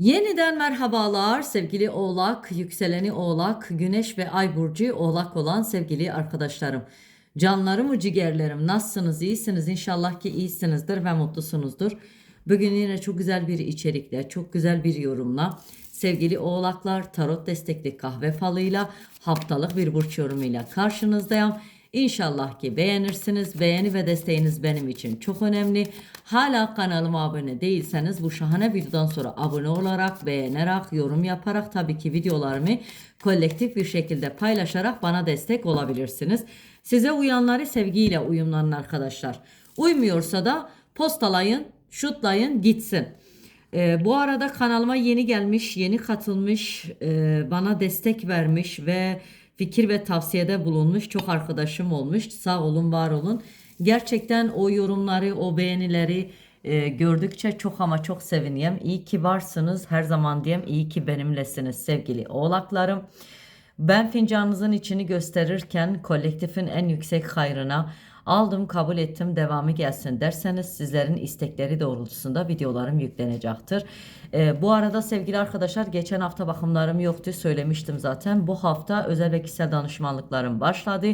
Yeniden merhabalar sevgili Oğlak, yükseleni Oğlak, Güneş ve Ay burcu Oğlak olan sevgili arkadaşlarım. Canlarım, ciğerlerim nasılsınız? İyisiniz inşallah ki iyisinizdir ve mutlusunuzdur. Bugün yine çok güzel bir içerikle, çok güzel bir yorumla sevgili Oğlaklar tarot destekli kahve falıyla haftalık bir burç yorumuyla karşınızdayım. İnşallah ki beğenirsiniz. Beğeni ve desteğiniz benim için çok önemli. Hala kanalıma abone değilseniz bu şahane videodan sonra abone olarak, beğenerek, yorum yaparak tabii ki videolarımı kolektif bir şekilde paylaşarak bana destek olabilirsiniz. Size uyanları sevgiyle uyumlanın arkadaşlar. Uymuyorsa da postalayın, şutlayın gitsin. Ee, bu arada kanalıma yeni gelmiş, yeni katılmış, e, bana destek vermiş ve fikir ve tavsiyede bulunmuş çok arkadaşım olmuş. Sağ olun, var olun. Gerçekten o yorumları, o beğenileri e, gördükçe çok ama çok seviniyorum. İyi ki varsınız. Her zaman diyeyim iyi ki benimlesiniz sevgili oğlaklarım. Ben fincanınızın içini gösterirken kolektifin en yüksek hayrına aldım kabul ettim devamı gelsin derseniz sizlerin istekleri doğrultusunda videolarım yüklenecektir. Ee, bu arada sevgili arkadaşlar geçen hafta bakımlarım yoktu söylemiştim zaten. Bu hafta özel ve kişisel danışmanlıklarım başladı.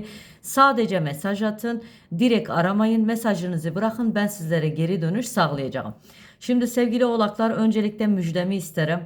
Sadece mesaj atın direkt aramayın mesajınızı bırakın ben sizlere geri dönüş sağlayacağım. Şimdi sevgili oğlaklar öncelikle müjdemi isterim.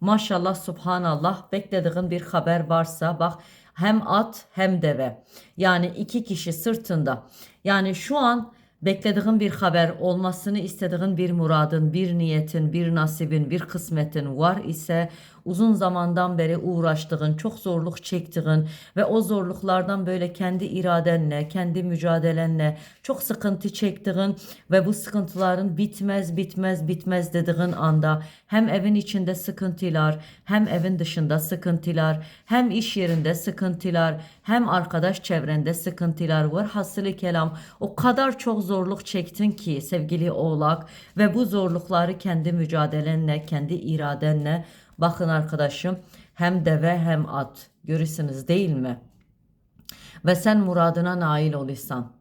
Maşallah subhanallah beklediğin bir haber varsa bak hem at hem deve. Yani iki kişi sırtında. Yani şu an beklediğin bir haber olmasını istediğin bir muradın, bir niyetin, bir nasibin, bir kısmetin var ise uzun zamandan beri uğraştığın, çok zorluk çektiğin ve o zorluklardan böyle kendi iradenle, kendi mücadelenle çok sıkıntı çektiğin ve bu sıkıntıların bitmez, bitmez, bitmez dediğin anda hem evin içinde sıkıntılar, hem evin dışında sıkıntılar, hem iş yerinde sıkıntılar, hem arkadaş çevrende sıkıntılar var. Hasılı kelam o kadar çok zorluk çektin ki sevgili oğlak ve bu zorlukları kendi mücadelenle, kendi iradenle bakın arkadaşım hem deve hem at görürsünüz değil mi? Ve sen muradına nail olursan.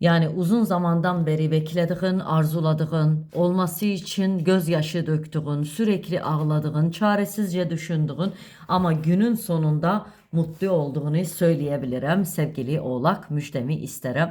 Yani uzun zamandan beri beklediğin, arzuladığın, olması için gözyaşı döktüğün, sürekli ağladığın, çaresizce düşündüğün ama günün sonunda mutlu olduğunu söyleyebilirim. Sevgili Oğlak müjdemi isterim.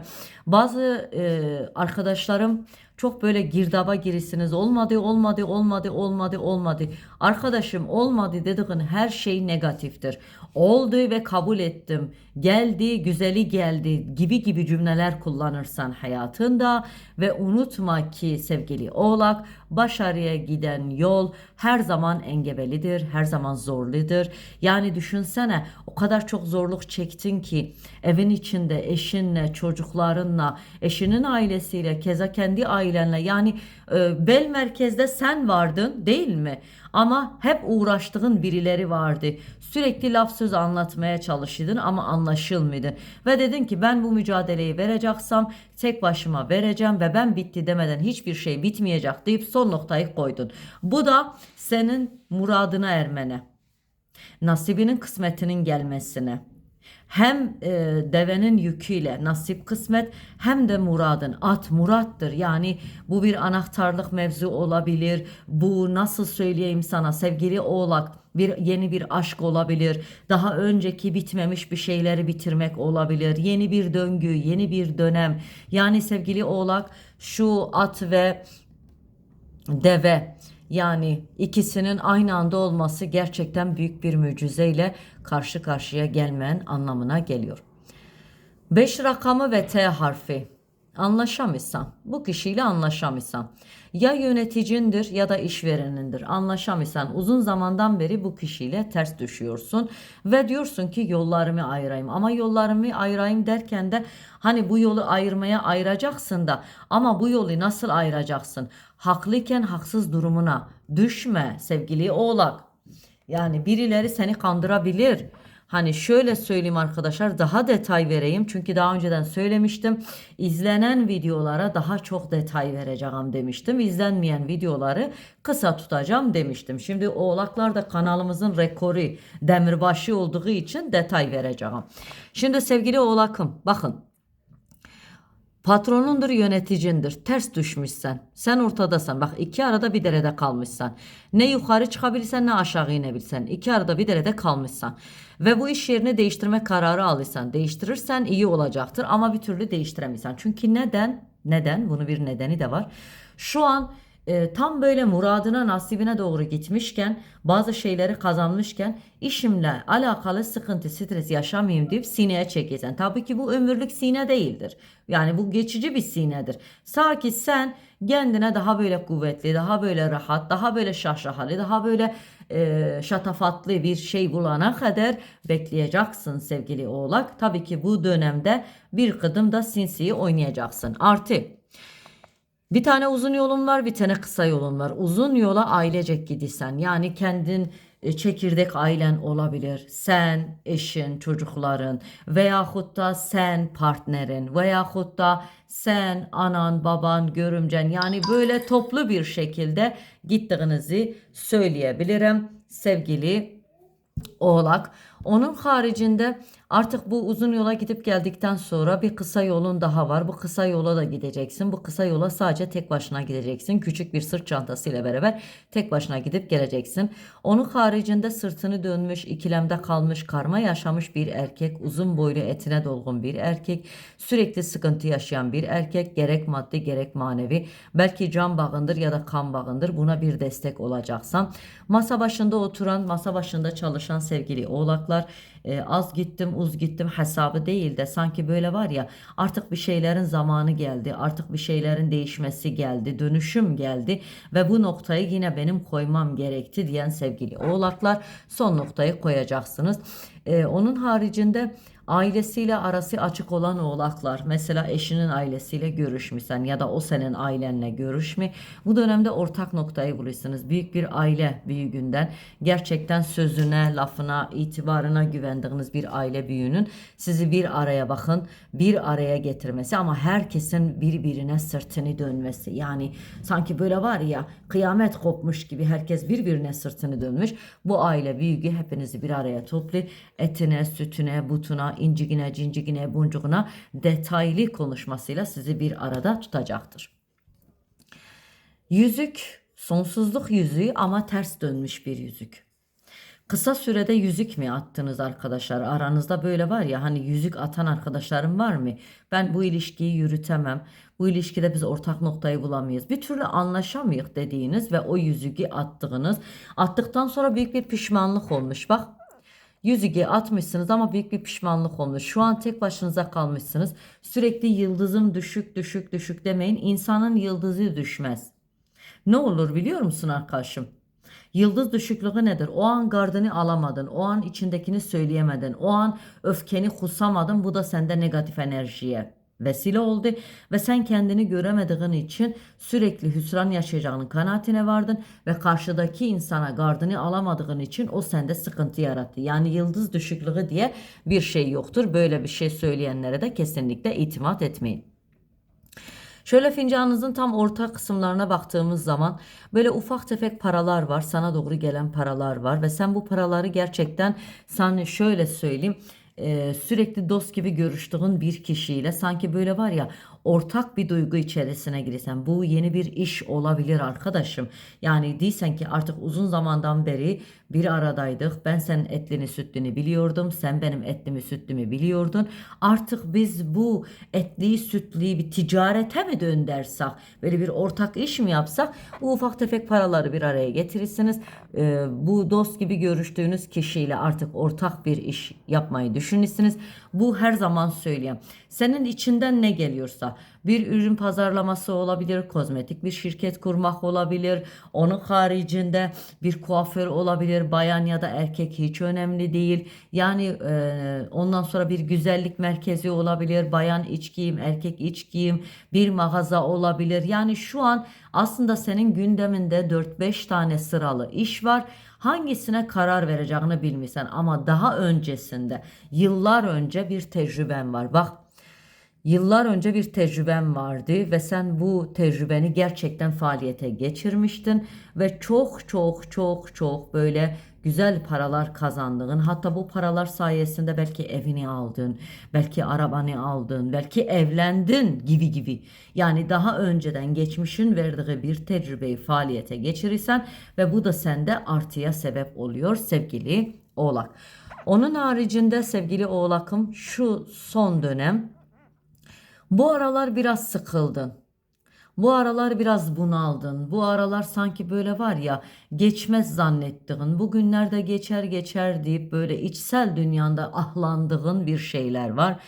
Bazı e, arkadaşlarım çok böyle girdaba girisiniz. Olmadı, olmadı, olmadı, olmadı, olmadı. Arkadaşım olmadı dediğin her şey negatiftir. Oldu ve kabul ettim. Geldi, güzeli geldi gibi gibi cümleler kullanırsan hayatında ve unutma ki sevgili Oğlak başarıya giden yol her zaman engebelidir, her zaman zorludur. Yani düşünsene o kadar çok zorluk çektin ki evin içinde eşinle, çocuklarınla, eşinin ailesiyle, keza kendi ailenle yani e, bel merkezde sen vardın değil mi? Ama hep uğraştığın birileri vardı. Sürekli laf söz anlatmaya çalışırdın ama anlaşılmıyordu. Ve dedin ki ben bu mücadeleyi vereceksem tek başıma vereceğim ve ben bitti demeden hiçbir şey bitmeyecek deyip son noktayı koydun. Bu da senin muradına ermene, nasibinin kısmetinin gelmesine hem e, devenin yüküyle nasip kısmet hem de muradın at murattır. Yani bu bir anahtarlık mevzu olabilir. Bu nasıl söyleyeyim sana? Sevgili oğlak bir yeni bir aşk olabilir. Daha önceki bitmemiş bir şeyleri bitirmek olabilir. Yeni bir döngü yeni bir dönem. Yani sevgili oğlak şu at ve deve yani ikisinin aynı anda olması gerçekten büyük bir mucizeyle karşı karşıya gelmen anlamına geliyor. 5 rakamı ve T harfi. Anlaşamıyorsan, bu kişiyle anlaşamıyorsan ya yöneticindir ya da işverenindir. Anlaşamıyorsan uzun zamandan beri bu kişiyle ters düşüyorsun ve diyorsun ki yollarımı ayırayım. Ama yollarımı ayırayım derken de hani bu yolu ayırmaya ayıracaksın da ama bu yolu nasıl ayıracaksın? Haklıyken haksız durumuna düşme sevgili oğlak. Yani birileri seni kandırabilir. Hani şöyle söyleyeyim arkadaşlar daha detay vereyim çünkü daha önceden söylemiştim. İzlenen videolara daha çok detay vereceğim demiştim. İzlenmeyen videoları kısa tutacağım demiştim. Şimdi oğlaklar da kanalımızın rekoru demirbaşı olduğu için detay vereceğim. Şimdi sevgili oğlakım bakın Patronundur, yöneticindir. Ters düşmüşsen. Sen ortadasan. Bak iki arada bir derede kalmışsan. Ne yukarı çıkabilirsen ne aşağı inebilsen. İki arada bir derede kalmışsan. Ve bu iş yerini değiştirme kararı alırsan. Değiştirirsen iyi olacaktır ama bir türlü değiştiremezsen. Çünkü neden? Neden? Bunun bir nedeni de var. Şu an e, tam böyle muradına nasibine doğru gitmişken bazı şeyleri kazanmışken işimle alakalı sıkıntı stres yaşamayayım deyip sineye çekeceksin. Tabii ki bu ömürlük sine değildir. Yani bu geçici bir sinedir. Sakin sen kendine daha böyle kuvvetli, daha böyle rahat, daha böyle şaşahalı, daha böyle e, şatafatlı bir şey bulana kadar bekleyeceksin sevgili oğlak. Tabii ki bu dönemde bir kıdım da sinsiyi oynayacaksın. Artı bir tane uzun yolun var, bir tane kısa yolun var. Uzun yola ailecek gidiyorsan yani kendin e, çekirdek ailen olabilir. Sen, eşin, çocukların veyahut da sen partnerin veyahut da sen, anan, baban, görümcen yani böyle toplu bir şekilde gittiğinizi söyleyebilirim sevgili Oğlak. Onun haricinde artık bu uzun yola gidip geldikten sonra bir kısa yolun daha var. Bu kısa yola da gideceksin. Bu kısa yola sadece tek başına gideceksin. Küçük bir sırt çantasıyla beraber tek başına gidip geleceksin. Onun haricinde sırtını dönmüş, ikilemde kalmış, karma yaşamış bir erkek, uzun boylu etine dolgun bir erkek, sürekli sıkıntı yaşayan bir erkek, gerek maddi gerek manevi, belki can bağındır ya da kan bağındır. Buna bir destek olacaksan, masa başında oturan, masa başında çalışan sevgili oğlaklar e, az gittim uz gittim hesabı değil de sanki böyle var ya artık bir şeylerin zamanı geldi artık bir şeylerin değişmesi geldi dönüşüm geldi ve bu noktayı yine benim koymam gerekti diyen sevgili oğlaklar son noktayı koyacaksınız. E, onun haricinde ailesiyle arası açık olan oğlaklar mesela eşinin ailesiyle görüşmüşsen ya da o senin ailenle görüşme bu dönemde ortak noktayı buluyorsunuz. Büyük bir aile büyüğünden gerçekten sözüne, lafına, itibarına güvendiğiniz bir aile büyüğünün sizi bir araya bakın, bir araya getirmesi ama herkesin birbirine sırtını dönmesi. Yani sanki böyle var ya kıyamet kopmuş gibi herkes birbirine sırtını dönmüş. Bu aile büyüğü hepinizi bir araya toplu etine, sütüne, butuna, incigine, cincigine, buncuğuna detaylı konuşmasıyla sizi bir arada tutacaktır. Yüzük, sonsuzluk yüzüğü ama ters dönmüş bir yüzük. Kısa sürede yüzük mü attınız arkadaşlar? Aranızda böyle var ya hani yüzük atan arkadaşlarım var mı? Ben bu ilişkiyi yürütemem. Bu ilişkide biz ortak noktayı bulamayız. Bir türlü anlaşamıyız dediğiniz ve o yüzüğü attığınız. Attıktan sonra büyük bir pişmanlık olmuş. Bak Yüzüge atmışsınız ama büyük bir pişmanlık olmuş. Şu an tek başınıza kalmışsınız. Sürekli yıldızım düşük düşük düşük demeyin. İnsanın yıldızı düşmez. Ne olur biliyor musun arkadaşım? Yıldız düşüklüğü nedir? O an gardını alamadın. O an içindekini söyleyemedin. O an öfkeni kusamadın. Bu da sende negatif enerjiye vesile oldu ve sen kendini göremediğin için sürekli hüsran yaşayacağının kanaatine vardın ve karşıdaki insana gardını alamadığın için o sende sıkıntı yarattı. Yani yıldız düşüklüğü diye bir şey yoktur. Böyle bir şey söyleyenlere de kesinlikle itimat etmeyin. Şöyle fincanınızın tam orta kısımlarına baktığımız zaman böyle ufak tefek paralar var. Sana doğru gelen paralar var ve sen bu paraları gerçekten sana şöyle söyleyeyim sürekli dost gibi görüştüğün bir kişiyle sanki böyle var ya ortak bir duygu içerisine girsen bu yeni bir iş olabilir arkadaşım. Yani değilsen ki artık uzun zamandan beri bir aradaydık. Ben senin etlini sütlünü biliyordum. Sen benim etlimi sütlümü biliyordun. Artık biz bu etliyi sütlüyü bir ticarete mi döndersek böyle bir ortak iş mi yapsak bu ufak tefek paraları bir araya getirirsiniz. Ee, bu dost gibi görüştüğünüz kişiyle artık ortak bir iş yapmayı düşünürsünüz. Bu her zaman söyleyeyim. Senin içinden ne geliyorsa bir ürün pazarlaması olabilir, kozmetik bir şirket kurmak olabilir. Onun haricinde bir kuaför olabilir, bayan ya da erkek hiç önemli değil. Yani e, ondan sonra bir güzellik merkezi olabilir, bayan iç giyim, erkek iç giyim, bir mağaza olabilir. Yani şu an aslında senin gündeminde 4-5 tane sıralı iş var hangisine karar vereceğini bilmiyorsun ama daha öncesinde yıllar önce bir tecrüben var. Bak Yıllar önce bir tecrüben vardı ve sen bu tecrübeni gerçekten faaliyete geçirmiştin ve çok çok çok çok böyle güzel paralar kazandığın hatta bu paralar sayesinde belki evini aldın, belki arabanı aldın, belki evlendin gibi gibi. Yani daha önceden geçmişin verdiği bir tecrübeyi faaliyete geçirirsen ve bu da sende artıya sebep oluyor sevgili Oğlak. Onun haricinde sevgili Oğlak'ım şu son dönem bu aralar biraz sıkıldın. Bu aralar biraz bunaldın. Bu aralar sanki böyle var ya geçmez zannettiğin, bugünlerde geçer geçer deyip böyle içsel dünyanda ahlandığın bir şeyler var.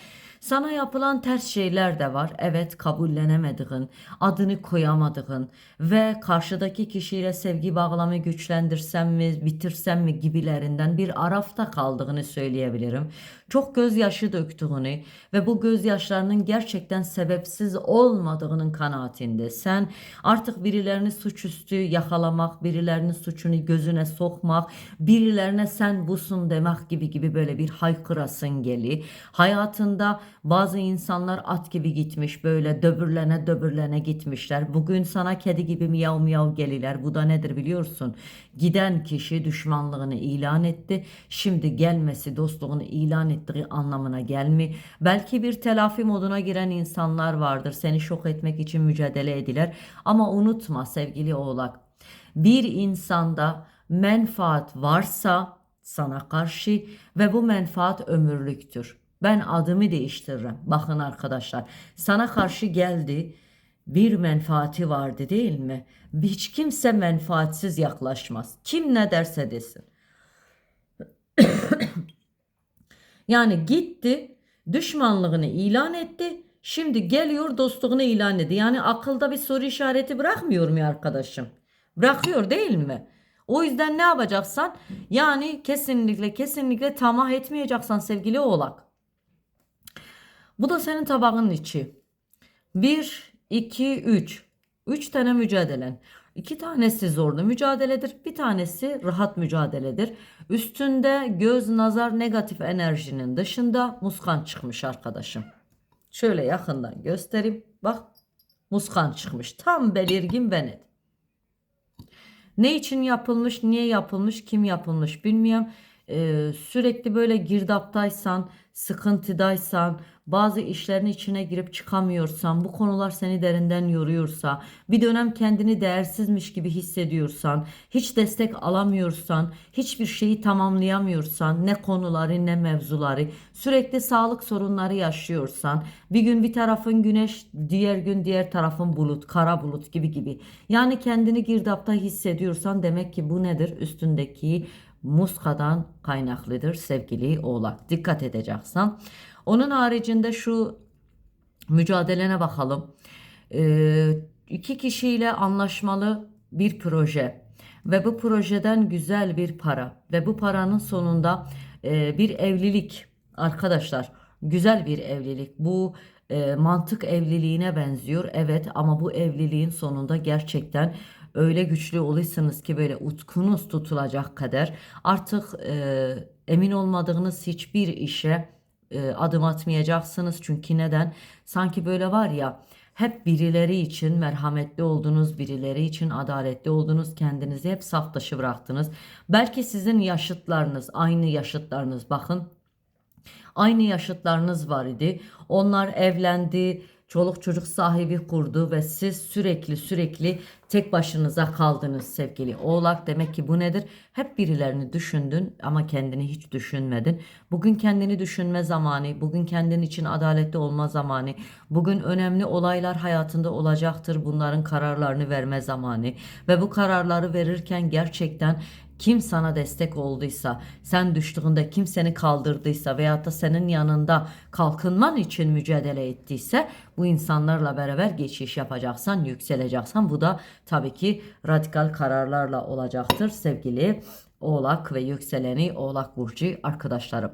Sana yapılan ters şeyler de var. Evet kabullenemediğin, adını koyamadığın ve karşıdaki kişiyle sevgi bağlamı güçlendirsem mi, bitirsem mi gibilerinden bir arafta kaldığını söyleyebilirim. Çok gözyaşı döktüğünü ve bu gözyaşlarının gerçekten sebepsiz olmadığının kanaatinde. Sen artık birilerini suçüstü yakalamak, birilerinin suçunu gözüne sokmak, birilerine sen busun demek gibi gibi böyle bir haykırasın geli. Hayatında bazı insanlar at gibi gitmiş böyle döbürlene döbürlene gitmişler. Bugün sana kedi gibi miyav miyav geliler. Bu da nedir biliyorsun? Giden kişi düşmanlığını ilan etti. Şimdi gelmesi dostluğunu ilan ettiği anlamına gelmi. Belki bir telafi moduna giren insanlar vardır. Seni şok etmek için mücadele ediler. Ama unutma sevgili oğlak. Bir insanda menfaat varsa sana karşı ve bu menfaat ömürlüktür. Ben adımı değiştiririm. Bakın arkadaşlar sana karşı geldi bir menfaati vardı değil mi? Hiç kimse menfaatsiz yaklaşmaz. Kim ne derse desin. Yani gitti düşmanlığını ilan etti. Şimdi geliyor dostluğunu ilan etti. Yani akılda bir soru işareti bırakmıyor mu arkadaşım? Bırakıyor değil mi? O yüzden ne yapacaksan yani kesinlikle kesinlikle tamah etmeyeceksen sevgili oğlak. Bu da senin tabağının içi. 1, 2, 3. 3 tane mücadelen. İki tanesi zorlu mücadeledir. Bir tanesi rahat mücadeledir. Üstünde göz, nazar, negatif enerjinin dışında muskan çıkmış arkadaşım. Şöyle yakından göstereyim. Bak muskan çıkmış. Tam belirgin ve net. Ne için yapılmış, niye yapılmış, kim yapılmış bilmiyorum. Ee, sürekli böyle girdaptaysan, sıkıntıdaysan, bazı işlerin içine girip çıkamıyorsan, bu konular seni derinden yoruyorsa, bir dönem kendini değersizmiş gibi hissediyorsan, hiç destek alamıyorsan, hiçbir şeyi tamamlayamıyorsan, ne konuları ne mevzuları, sürekli sağlık sorunları yaşıyorsan, bir gün bir tarafın güneş, diğer gün diğer tarafın bulut, kara bulut gibi gibi. Yani kendini girdapta hissediyorsan demek ki bu nedir? Üstündeki muskadan kaynaklıdır sevgili oğlak. Dikkat edeceksin. Onun haricinde şu mücadelene bakalım. Ee, iki kişiyle anlaşmalı bir proje ve bu projeden güzel bir para ve bu paranın sonunda e, bir evlilik arkadaşlar güzel bir evlilik bu e, mantık evliliğine benziyor evet ama bu evliliğin sonunda gerçekten öyle güçlü oluyorsunuz ki böyle utkunuz tutulacak kadar artık e, emin olmadığınız hiçbir işe e, adım atmayacaksınız. Çünkü neden? Sanki böyle var ya hep birileri için merhametli oldunuz, birileri için adaletli oldunuz, kendinizi hep saf dışı bıraktınız. Belki sizin yaşıtlarınız, aynı yaşıtlarınız bakın aynı yaşıtlarınız var idi. Onlar evlendi, çoluk çocuk sahibi kurdu ve siz sürekli sürekli tek başınıza kaldınız sevgili oğlak. Demek ki bu nedir? Hep birilerini düşündün ama kendini hiç düşünmedin. Bugün kendini düşünme zamanı, bugün kendin için adaletli olma zamanı, bugün önemli olaylar hayatında olacaktır. Bunların kararlarını verme zamanı ve bu kararları verirken gerçekten kim sana destek olduysa, sen düştüğünde kim seni kaldırdıysa veyahut da senin yanında kalkınman için mücadele ettiyse bu insanlarla beraber geçiş yapacaksan, yükseleceksen bu da tabii ki radikal kararlarla olacaktır sevgili Oğlak ve yükseleni Oğlak Burcu arkadaşlarım.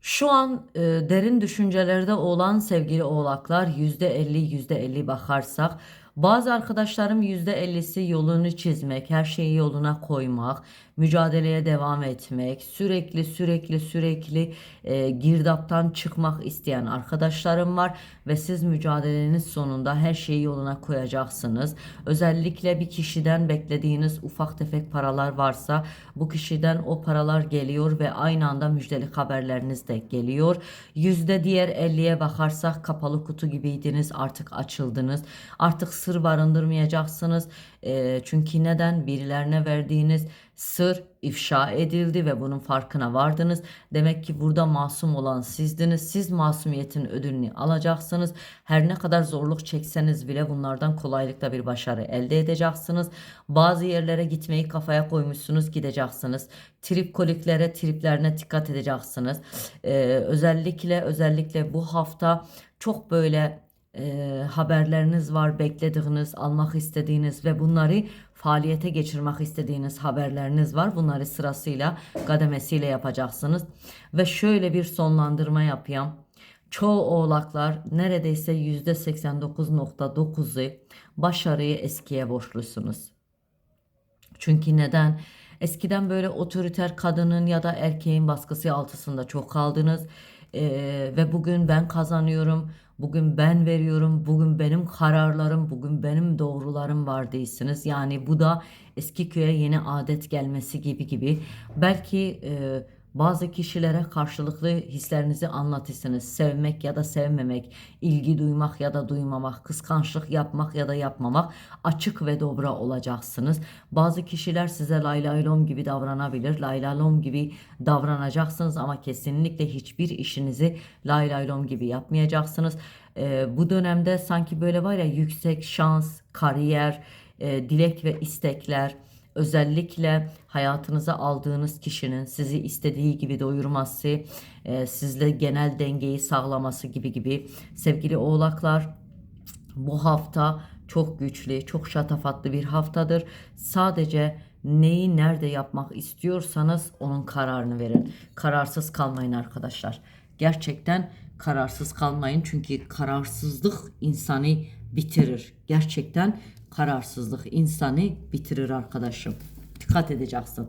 Şu an e, derin düşüncelerde olan sevgili oğlaklar %50 %50 bakarsak bazı arkadaşlarım %50'si yolunu çizmek, her şeyi yoluna koymak, mücadeleye devam etmek, sürekli sürekli sürekli e, girdaptan çıkmak isteyen arkadaşlarım var ve siz mücadeleniz sonunda her şeyi yoluna koyacaksınız. Özellikle bir kişiden beklediğiniz ufak tefek paralar varsa bu kişiden o paralar geliyor ve aynı anda müjdeli haberleriniz de geliyor. Yüzde diğer 50'ye bakarsak kapalı kutu gibiydiniz artık açıldınız. Artık sır barındırmayacaksınız. E, çünkü neden? Birilerine verdiğiniz sır ifşa edildi ve bunun farkına vardınız. Demek ki burada masum olan sizdiniz. Siz masumiyetin ödülünü alacaksınız. Her ne kadar zorluk çekseniz bile bunlardan kolaylıkla bir başarı elde edeceksiniz. Bazı yerlere gitmeyi kafaya koymuşsunuz gideceksiniz. Trip koliklere, triplerine dikkat edeceksiniz. Ee, özellikle özellikle bu hafta çok böyle e, haberleriniz var, beklediğiniz, almak istediğiniz ve bunları faaliyete geçirmek istediğiniz haberleriniz var. Bunları sırasıyla, kademesiyle yapacaksınız. Ve şöyle bir sonlandırma yapayım. Çoğu oğlaklar neredeyse %89.9'u başarıyı eskiye borçlusunuz. Çünkü neden? Eskiden böyle otoriter kadının ya da erkeğin baskısı altında çok kaldınız. Ee, ve bugün ben kazanıyorum, bugün ben veriyorum, bugün benim kararlarım, bugün benim doğrularım var değilsiniz. Yani bu da eski köye yeni adet gelmesi gibi gibi. Belki e, bazı kişilere karşılıklı hislerinizi anlatırsınız. Sevmek ya da sevmemek, ilgi duymak ya da duymamak, kıskançlık yapmak ya da yapmamak, açık ve dobra olacaksınız. Bazı kişiler size laylaylom gibi davranabilir. Laylaylom gibi davranacaksınız ama kesinlikle hiçbir işinizi laylaylom gibi yapmayacaksınız. Ee, bu dönemde sanki böyle var ya yüksek şans, kariyer, e, dilek ve istekler özellikle hayatınıza aldığınız kişinin sizi istediği gibi doyurması, e, sizle genel dengeyi sağlaması gibi gibi. Sevgili oğlaklar bu hafta çok güçlü, çok şatafatlı bir haftadır. Sadece neyi nerede yapmak istiyorsanız onun kararını verin. Kararsız kalmayın arkadaşlar. Gerçekten kararsız kalmayın çünkü kararsızlık insanı bitirir. Gerçekten kararsızlık insanı bitirir arkadaşım. Dikkat edeceksin.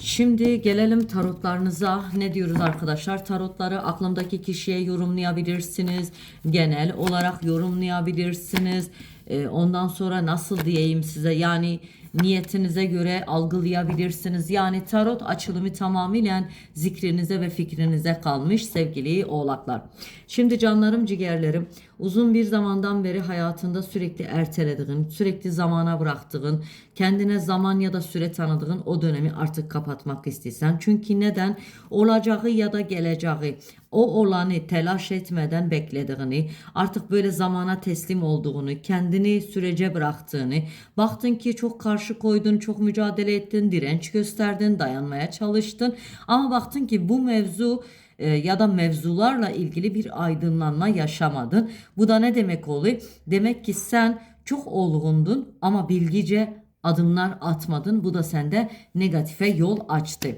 Şimdi gelelim tarotlarınıza. Ne diyoruz arkadaşlar? Tarotları aklımdaki kişiye yorumlayabilirsiniz. Genel olarak yorumlayabilirsiniz. Ee, ondan sonra nasıl diyeyim size? Yani niyetinize göre algılayabilirsiniz. Yani tarot açılımı tamamıyla zikrinize ve fikrinize kalmış sevgili oğlaklar. Şimdi canlarım ciğerlerim uzun bir zamandan beri hayatında sürekli ertelediğin, sürekli zamana bıraktığın, kendine zaman ya da süre tanıdığın o dönemi artık kapatmak istiyorsan. Çünkü neden? Olacağı ya da geleceği o olanı telaş etmeden beklediğini, artık böyle zamana teslim olduğunu, kendini sürece bıraktığını, baktın ki çok karşı koydun, çok mücadele ettin, direnç gösterdin, dayanmaya çalıştın ama baktın ki bu mevzu e, ya da mevzularla ilgili bir aydınlanma yaşamadın. Bu da ne demek oluyor? Demek ki sen çok olgundun ama bilgice adımlar atmadın. Bu da sende negatife yol açtı.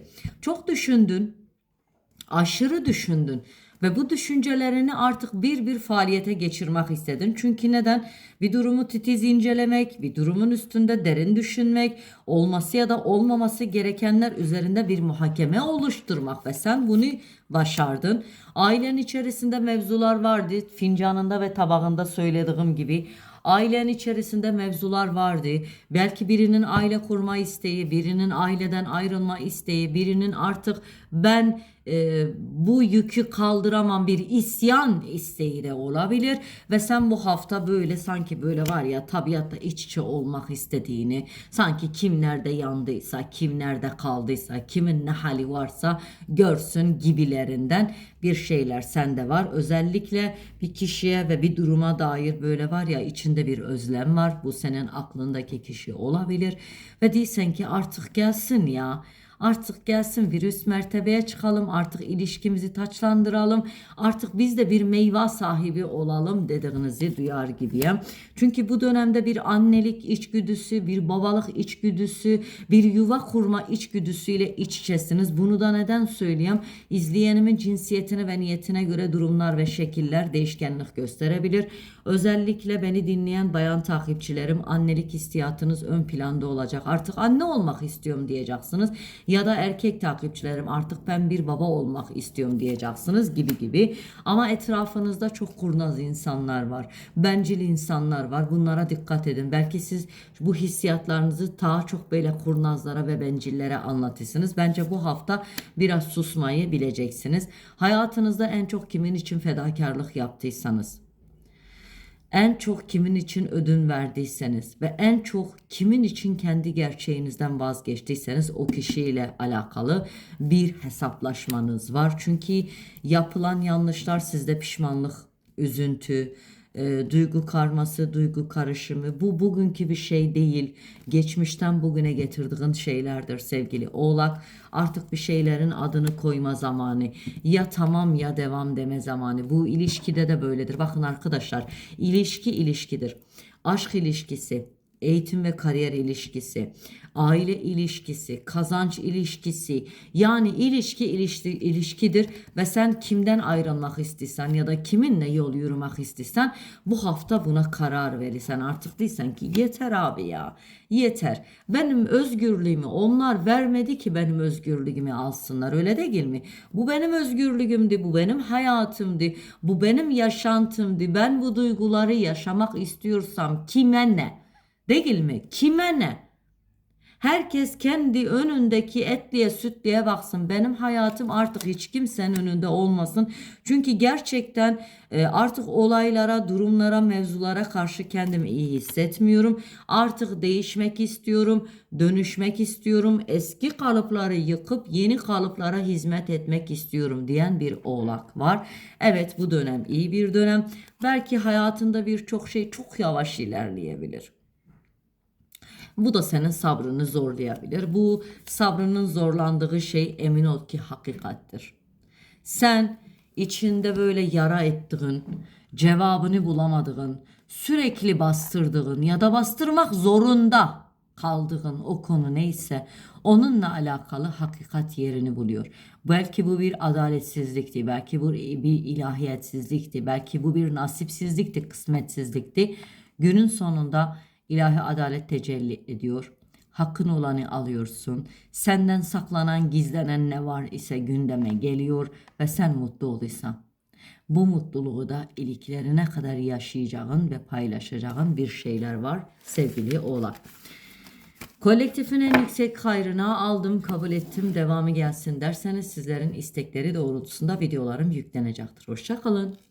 Çok düşündün, aşırı düşündün ve bu düşüncelerini artık bir bir faaliyete geçirmek istedin. Çünkü neden? Bir durumu titiz incelemek, bir durumun üstünde derin düşünmek, olması ya da olmaması gerekenler üzerinde bir muhakeme oluşturmak ve sen bunu başardın. Ailen içerisinde mevzular vardı. Fincanında ve tabağında söylediğim gibi Ailen içerisinde mevzular vardı. Belki birinin aile kurma isteği, birinin aileden ayrılma isteği, birinin artık ben e, bu yükü kaldıramam bir isyan isteği de olabilir. Ve sen bu hafta böyle sanki böyle var ya tabiatta iç içe olmak istediğini sanki kim nerede yandıysa kim nerede kaldıysa kimin ne hali varsa görsün gibilerinden bir şeyler sende var. Özellikle bir kişiye ve bir duruma dair böyle var ya içinde bir özlem var. Bu senin aklındaki kişi olabilir. Ve değilsen ki artık gelsin ya Artık gelsin virüs mertebeye çıkalım. Artık ilişkimizi taçlandıralım. Artık biz de bir meyve sahibi olalım dediğinizi duyar gibiyim. Çünkü bu dönemde bir annelik içgüdüsü, bir babalık içgüdüsü, bir yuva kurma içgüdüsüyle iç içesiniz. Bunu da neden söyleyeyim? İzleyenimin cinsiyetine ve niyetine göre durumlar ve şekiller değişkenlik gösterebilir. Özellikle beni dinleyen bayan takipçilerim annelik hissiyatınız ön planda olacak. Artık anne olmak istiyorum diyeceksiniz. Ya da erkek takipçilerim artık ben bir baba olmak istiyorum diyeceksiniz gibi gibi. Ama etrafınızda çok kurnaz insanlar var. Bencil insanlar var. Bunlara dikkat edin. Belki siz bu hissiyatlarınızı daha çok böyle kurnazlara ve bencillere anlatırsınız. Bence bu hafta biraz susmayı bileceksiniz. Hayatınızda en çok kimin için fedakarlık yaptıysanız en çok kimin için ödün verdiyseniz ve en çok kimin için kendi gerçeğinizden vazgeçtiyseniz o kişiyle alakalı bir hesaplaşmanız var. Çünkü yapılan yanlışlar sizde pişmanlık, üzüntü, e, duygu karması, duygu karışımı bu bugünkü bir şey değil. Geçmişten bugüne getirdiğin şeylerdir sevgili Oğlak. Artık bir şeylerin adını koyma zamanı. Ya tamam ya devam deme zamanı. Bu ilişkide de böyledir. Bakın arkadaşlar ilişki ilişkidir. Aşk ilişkisi, eğitim ve kariyer ilişkisi, aile ilişkisi, kazanç ilişkisi. Yani ilişki ilişki ilişkidir ve sen kimden ayrılmak istiyorsan ya da kiminle yol yürümek istiyorsan bu hafta buna karar verirsen artık değilsen ki yeter abi ya yeter. Benim özgürlüğümü onlar vermedi ki benim özgürlüğümü alsınlar. Öyle değil mi? Bu benim özgürlüğümdü bu benim hayatımdı bu benim yaşantımdı. Ben bu duyguları yaşamak istiyorsam kime ne? Değil mi? Kime ne? Herkes kendi önündeki etliye sütliye baksın. Benim hayatım artık hiç kimsenin önünde olmasın. Çünkü gerçekten e, artık olaylara, durumlara, mevzulara karşı kendimi iyi hissetmiyorum. Artık değişmek istiyorum, dönüşmek istiyorum. Eski kalıpları yıkıp yeni kalıplara hizmet etmek istiyorum diyen bir oğlak var. Evet bu dönem iyi bir dönem. Belki hayatında birçok şey çok yavaş ilerleyebilir. Bu da senin sabrını zorlayabilir. Bu sabrının zorlandığı şey emin ol ki hakikattir. Sen içinde böyle yara ettiğin, cevabını bulamadığın, sürekli bastırdığın ya da bastırmak zorunda kaldığın o konu neyse onunla alakalı hakikat yerini buluyor. Belki bu bir adaletsizlikti, belki bu bir ilahiyetsizlikti, belki bu bir nasipsizlikti, kısmetsizlikti. Günün sonunda ilahi adalet tecelli ediyor. Hakkın olanı alıyorsun. Senden saklanan, gizlenen ne var ise gündeme geliyor ve sen mutlu olursan. Bu mutluluğu da iliklerine kadar yaşayacağın ve paylaşacağın bir şeyler var sevgili oğlak. Kolektifin en yüksek hayrına aldım, kabul ettim, devamı gelsin derseniz sizlerin istekleri doğrultusunda videolarım yüklenecektir. Hoşçakalın.